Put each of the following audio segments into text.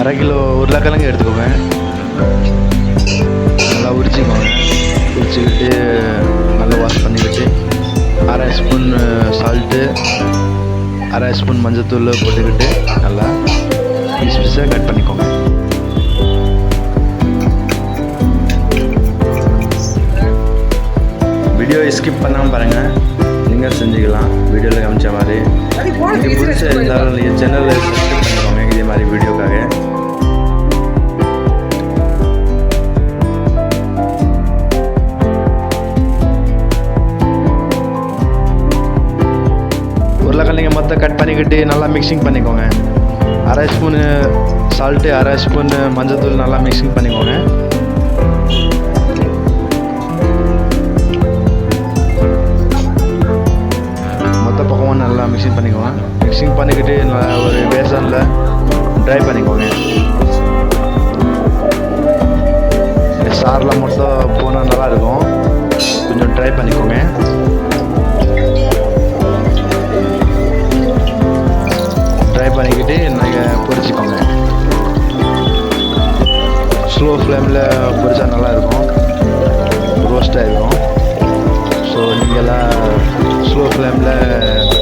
அரை கிலோ உருளைக்கிழங்கு எடுத்துக்கோங்க. நல்லா உரிச்சிக்கோங்க. உரிச்சிக்கிட்டு நல்லா வாஷ் பண்ணிக்கிட்டு அரை ஸ்பூன் சால்ட்டு அரை ஸ்பூன் மஞ்சத்தூள் போட்டுக்கிட்டு நல்லா பீஸ் பீஸாக கட் பண்ணிக்கோங்க. வீடியோ ஸ்கிப் பண்ணாமல் பாருங்கள் நீங்கள் செஞ்சுக்கலாம். வீடியோவில் காமிச்ச மாதிரி. இது புதுசாக இருந்தாலும் நீங்கள் சேனலில் சப்ஸ்கிரைப் பண்ணிக்கோங்க. இதே மாதிரி வீடியோக்காக பண்ணிக்கிட்டு நல்லா மிக்சிங் பண்ணிக்கோங்க. அரை ஸ்பூனு சால்ட்டு அரை ஸ்பூன் மஞ்சள்தூள் நல்லா மிக்சிங் பண்ணிக்கோங்க. மொத்த பக்கமும் நல்லா மிக்சிங் பண்ணிக்கோங்க. மிக்சிங் பண்ணிக்கிட்டு ஒரு பேசனில் ட்ரை பண்ணிக்கோங்க. ரோஸ்டாக இருக்கும் ஸோ நீங்கள்லாம் ஸ்லோ ஃப்ளேமில்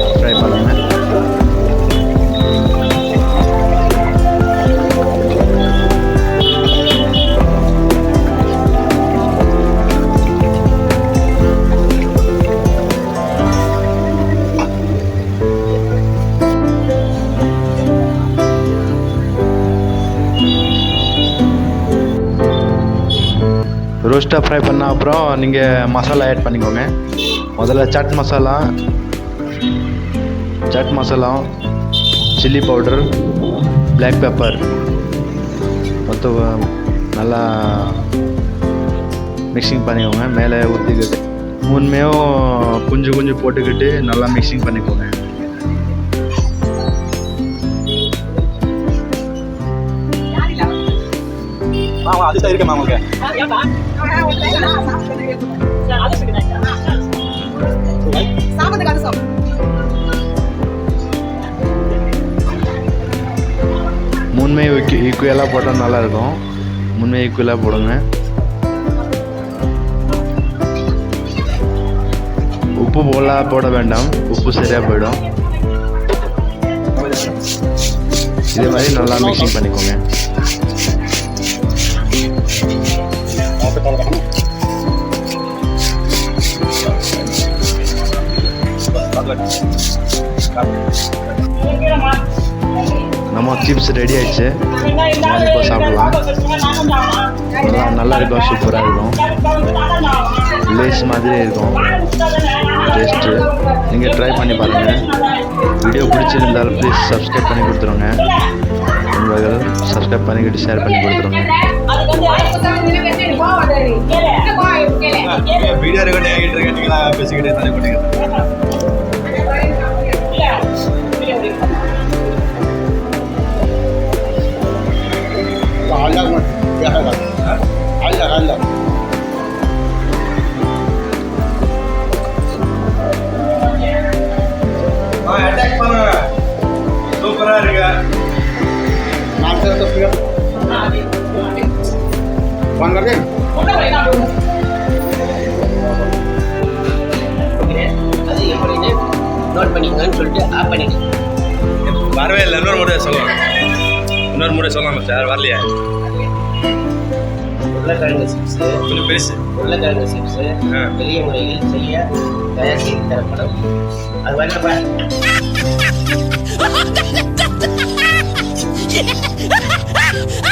ரோஸ்ட்டாக ஃப்ரை பண்ண அப்புறம் நீங்கள் மசாலா ஆட் பண்ணிக்கோங்க. முதல்ல chaat masala chaat masala chilli powder black pepper மொத்தம் நல்லா மிக்சிங் பண்ணிக்கோங்க. மேலே ஊற்றிக்கிட்டு மூணுமேயும் கொஞ்சம் கொஞ்சம் போட்டுக்கிட்டு நல்லா மிக்சிங் பண்ணிக்கோங்க. மாமா அது தான் இருக்கேன் மாமாங்க சாப்பிட்டு சாப்பிட்டு ஈக்குவலாக போட்டால் நல்லாயிருக்கும். முன்மை ஈக்குவலாக போடுங்க. உப்பு போல போட வேண்டாம். உப்பு சரியாக போயிடும். இதே மாதிரி நல்லா மிக்சிங் பண்ணிக்கோங்க. நம்ம சிப்ஸ் ரெடி ஆயிடுச்சு. இப்போ சாப்பிடலாம். நல்லா நல்லா இருக்கும் சூப்பராக இருக்கும். லேஸ் மாதிரி இருக்கும். டேஸ்ட்டு நீங்கள் ட்ரை பண்ணி பாருங்கள் வீடியோ பிடிச்சிருந்தாலும் ப்ளீஸ் சப்ஸ்கிரைப் பண்ணி கொடுத்துருங்க. நண்பர்கள் சப்ஸ்கிரைப் பண்ணிக்கிட்டு ஷேர் பண்ணி கொடுத்துருங்க. வீடியோ ரெக்கார்டிங் ஆகிட்டு இருக்கேன் நீங்களா பேசிக்கிட்டே தானே பண்ணிக்கிறேன் அட்டாக் பண்ண சூப்பரா இருக்கு மாஸ்டர் தப்பியா फोन कर दे அது எப்படின்னு நோட் பண்ணிக்கங்கன்னு சொல்லிட்டு ஆஃப் பண்ணிடு வரவே இல்லை இன்னொரு முறை சொல்லலாம் இன்னொரு முறை சொல்லலாமா சார் வரலையா உருளைக்கிழங்கு சிப்ஸு கொஞ்சம் பெருசு உருளைக்கிழங்கு சிப்ஸு ஆ. எளிய முறையில் செய்ய தயார் செய்து தரப்படும் அது வரலப்பா